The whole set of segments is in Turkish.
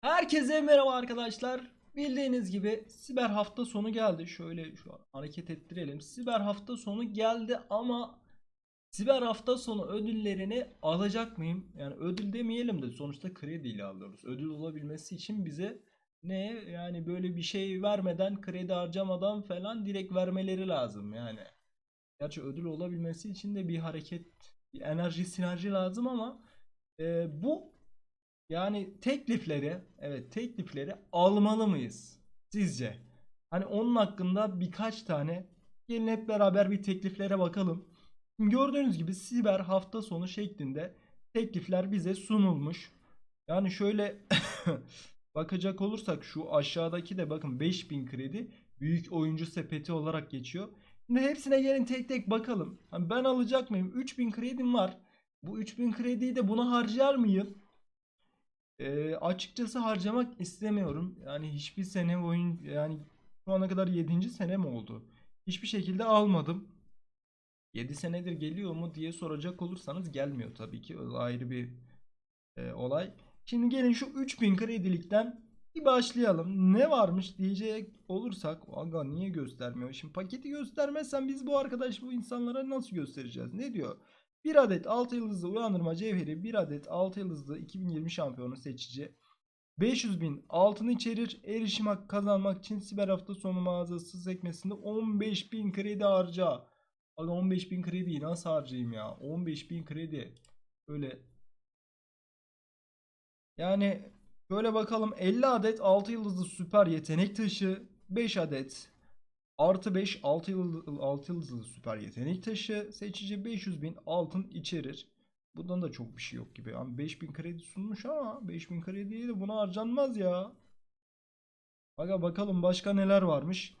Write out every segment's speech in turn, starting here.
Herkese merhaba arkadaşlar. Bildiğiniz gibi siber hafta sonu geldi. Şöyle şu an hareket ettirelim. Siber hafta sonu geldi ama siber hafta sonu ödüllerini alacak mıyım? Yani ödül demeyelim de sonuçta krediyle alıyoruz. Ödül olabilmesi için bize ne yani böyle bir şey vermeden kredi harcamadan falan direkt vermeleri lazım yani. Gerçi ödül olabilmesi için de bir hareket, bir enerji, sinerji lazım ama e, bu yani teklifleri, evet teklifleri almalı mıyız? Sizce? Hani onun hakkında birkaç tane gelin hep beraber bir tekliflere bakalım. Gördüğünüz gibi siber hafta sonu şeklinde teklifler bize sunulmuş. Yani şöyle bakacak olursak şu aşağıdaki de bakın 5000 kredi büyük oyuncu sepeti olarak geçiyor. Şimdi hepsine gelin tek tek bakalım. Hani ben alacak mıyım? 3000 kredim var. Bu 3000 krediyi de buna harcar mıyım? Ee, açıkçası harcamak istemiyorum. Yani hiçbir sene boyun yani şu ana kadar 7. sene mi oldu? Hiçbir şekilde almadım. 7 senedir geliyor mu diye soracak olursanız gelmiyor tabii ki. O ayrı bir e, olay. Şimdi gelin şu 3000 kredilikten bir başlayalım. Ne varmış diyecek olursak aga niye göstermiyor? Şimdi paketi göstermezsen biz bu arkadaş bu insanlara nasıl göstereceğiz? Ne diyor? Bir adet 6 yıldızlı uyandırma cevheri, bir adet 6 yıldızlı 2020 şampiyonu seçici. 500 bin altın içerir. Erişim hakkı kazanmak için siber hafta sonu mağazası sekmesinde 15 bin kredi harca. Abi 15 bin krediyi nasıl harcayayım ya? 15 bin kredi. Böyle. Yani böyle bakalım 50 adet 6 yıldızlı süper yetenek taşı. 5 adet Artı 5 6 yıldızlı, 6 yıldızlı süper yetenek taşı seçici 500 bin altın içerir. Bundan da çok bir şey yok gibi. Yani 5000 kredi sunmuş ama 5000 krediye de buna harcanmaz ya. Aga bakalım başka neler varmış.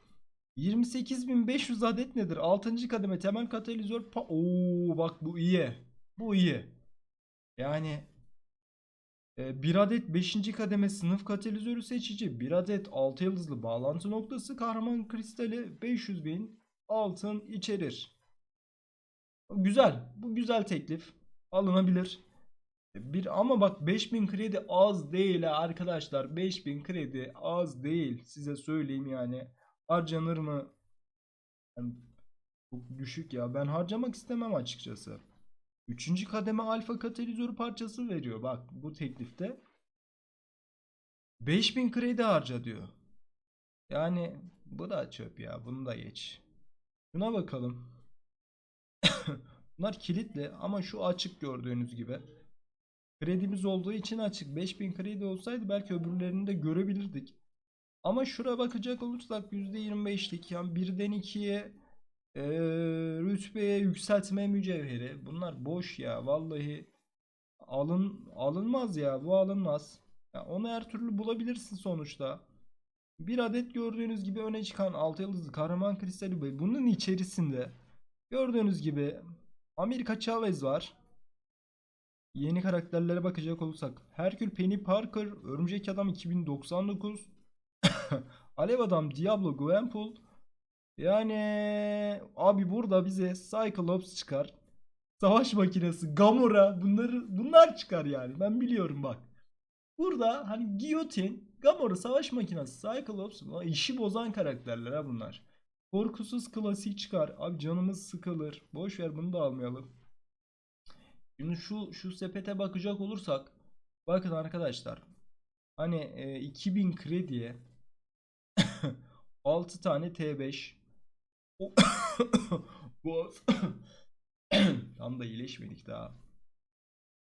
28.500 adet nedir? 6. kademe temel katalizör. Pa Oo bak bu iyi. Bu iyi. Yani bir adet 5. kademe sınıf katalizörü seçici, bir adet 6 yıldızlı bağlantı noktası kahraman kristali 500 bin altın içerir. Güzel. Bu güzel teklif. Alınabilir. Bir ama bak 5000 kredi az değil arkadaşlar. 5000 kredi az değil. Size söyleyeyim yani. Harcanır mı? Yani çok düşük ya. Ben harcamak istemem açıkçası. Üçüncü kademe alfa katalizör parçası veriyor. Bak bu teklifte 5000 kredi harca diyor. Yani bu da çöp ya. Bunu da geç. Şuna bakalım. Bunlar kilitli ama şu açık gördüğünüz gibi. Kredimiz olduğu için açık. 5000 kredi olsaydı belki öbürlerini de görebilirdik. Ama şura bakacak olursak %25'lik yani birden 2'ye ee, rütbeye yükseltme mücevheri. Bunlar boş ya. Vallahi alın alınmaz ya. Bu alınmaz. Ya onu her türlü bulabilirsin sonuçta. Bir adet gördüğünüz gibi öne çıkan 6 yıldızlı kahraman kristali. Bunun içerisinde gördüğünüz gibi Amerika Chavez var. Yeni karakterlere bakacak olursak Herkül Penny Parker, Örümcek Adam 2099, Alev Adam Diablo Gwenpool, yani abi burada bize Cyclops çıkar. Savaş makinesi, Gamora bunları bunlar çıkar yani. Ben biliyorum bak. Burada hani Giyotin, Gamora savaş makinesi, Cyclops işi bozan karakterler ha bunlar. Korkusuz klasik çıkar. Abi canımız sıkılır. Boş ver bunu da almayalım. Şimdi şu şu sepete bakacak olursak bakın arkadaşlar. Hani e, 2000 krediye 6 tane T5 o- Boğaz. Tam da iyileşmedik daha.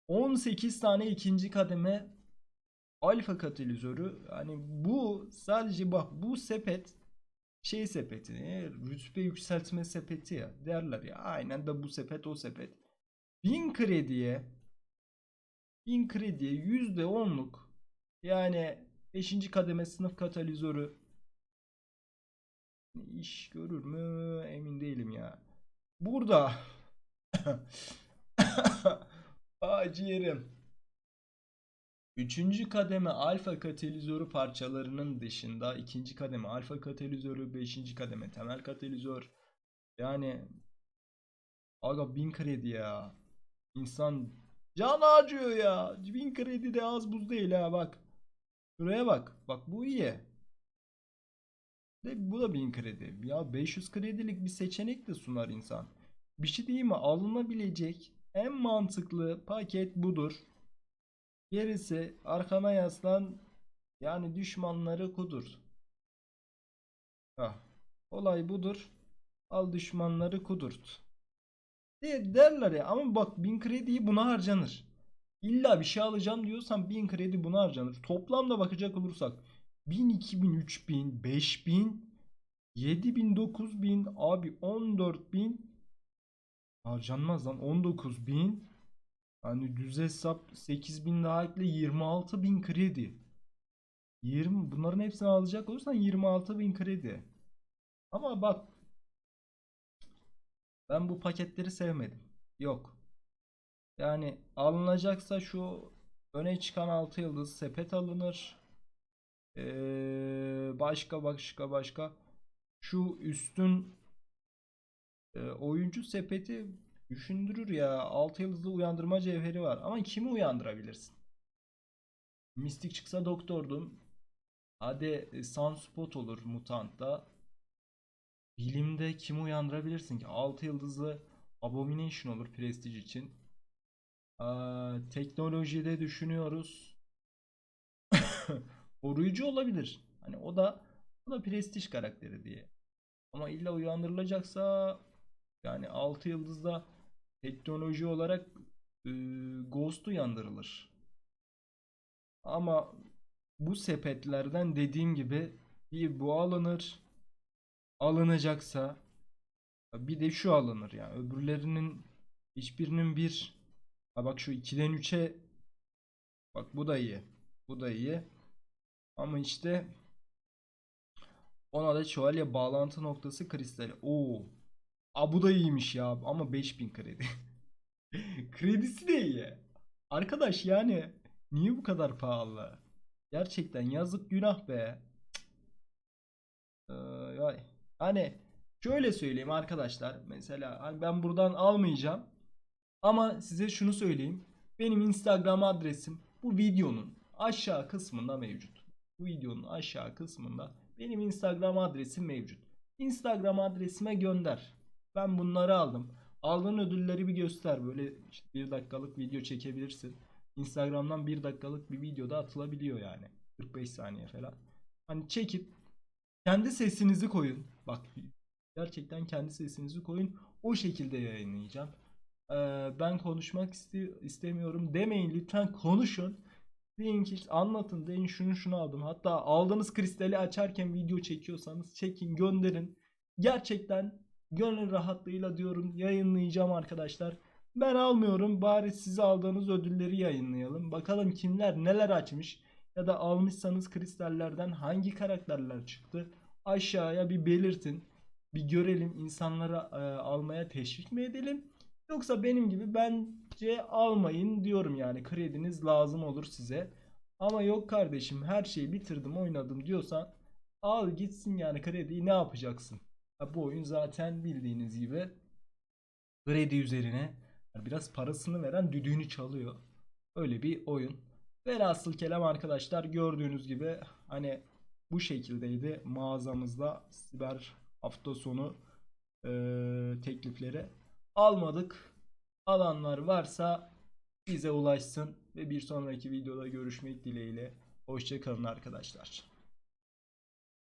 18 tane ikinci kademe alfa katalizörü. Yani bu sadece bak bu sepet şey sepeti ne? Rütbe yükseltme sepeti ya derler ya. Aynen de bu sepet o sepet. 1000 krediye 1000 krediye %10'luk yani 5. kademe sınıf katalizörü iş görür mü emin değilim ya. Burada Aa, ciğerim. Üçüncü kademe alfa katalizörü parçalarının dışında ikinci kademe alfa katalizörü, beşinci kademe temel katalizör. Yani aga bin kredi ya. İnsan can acıyor ya. Bin kredi de az buz değil ha bak. Şuraya bak. Bak bu iyi. De bu da 1000 kredi. Ya 500 kredilik bir seçenek de sunar insan. Bir şey değil mi? Alınabilecek en mantıklı paket budur. Gerisi arkana yaslan yani düşmanları kudur. Hah. Olay budur. Al düşmanları kudurt. De derler ya ama bak 1000 krediyi buna harcanır. İlla bir şey alacağım diyorsan 1000 kredi buna harcanır. Toplamda bakacak olursak 1000, 2000, 3000, 5000, 7000, 9000, abi 14000 harcanmaz lan 19000 hani düz hesap 8000 daha ekle 26000 kredi. 20 bunların hepsini alacak olursan 26000 kredi. Ama bak ben bu paketleri sevmedim. Yok. Yani alınacaksa şu öne çıkan 6 yıldız sepet alınır. Ee, başka başka başka şu üstün e, oyuncu sepeti düşündürür ya. 6 yıldızlı uyandırma cevheri var. Ama kimi uyandırabilirsin? Mistik çıksa doktordum. Hadi e, Sunspot olur mutantta. Bilimde kimi uyandırabilirsin ki? 6 yıldızlı Abomination olur Prestige için. Aa, teknolojide düşünüyoruz. Koruyucu olabilir. Hani o da o da Prestige karakteri diye. Ama illa uyandırılacaksa yani 6 yıldızda teknoloji olarak e, Ghost uyandırılır. Ama bu sepetlerden dediğim gibi bir bu alınır. Alınacaksa bir de şu alınır yani. Öbürlerinin hiçbirinin bir ha bak şu 2'den 3'e bak bu da iyi. Bu da iyi. Ama işte ona da şövalye bağlantı noktası kristali. Oo. Aa bu da iyiymiş ya ama 5000 kredi. Kredisi de iyi. Arkadaş yani niye bu kadar pahalı? Gerçekten yazık günah be. Ee. Hani şöyle söyleyeyim arkadaşlar. Mesela hani ben buradan almayacağım. Ama size şunu söyleyeyim. Benim Instagram adresim bu videonun aşağı kısmında mevcut. Bu videonun aşağı kısmında benim Instagram adresim mevcut. Instagram adresime gönder. Ben bunları aldım. Aldığın ödülleri bir göster. Böyle işte bir dakikalık video çekebilirsin. Instagram'dan bir dakikalık bir videoda atılabiliyor yani. 45 saniye falan. Hani çekip kendi sesinizi koyun. Bak gerçekten kendi sesinizi koyun. O şekilde yayınlayacağım. Ee, ben konuşmak iste- istemiyorum demeyin lütfen konuşun. Deyin anlatın deyin şunu şunu aldım. Hatta aldığınız kristali açarken video çekiyorsanız çekin gönderin. Gerçekten gönül rahatlığıyla diyorum yayınlayacağım arkadaşlar. Ben almıyorum bari size aldığınız ödülleri yayınlayalım. Bakalım kimler neler açmış ya da almışsanız kristallerden hangi karakterler çıktı aşağıya bir belirtin. Bir görelim insanlara e, almaya teşvik mi edelim? Yoksa benim gibi bence almayın diyorum yani krediniz lazım olur size. Ama yok kardeşim her şeyi bitirdim oynadım diyorsan al gitsin yani krediyi ne yapacaksın? Ha, bu oyun zaten bildiğiniz gibi kredi üzerine biraz parasını veren düdüğünü çalıyor. Öyle bir oyun. Velhasıl kelam arkadaşlar gördüğünüz gibi hani bu şekildeydi mağazamızda siber hafta sonu eee, teklifleri almadık. Alanlar varsa bize ulaşsın ve bir sonraki videoda görüşmek dileğiyle. Hoşçakalın arkadaşlar.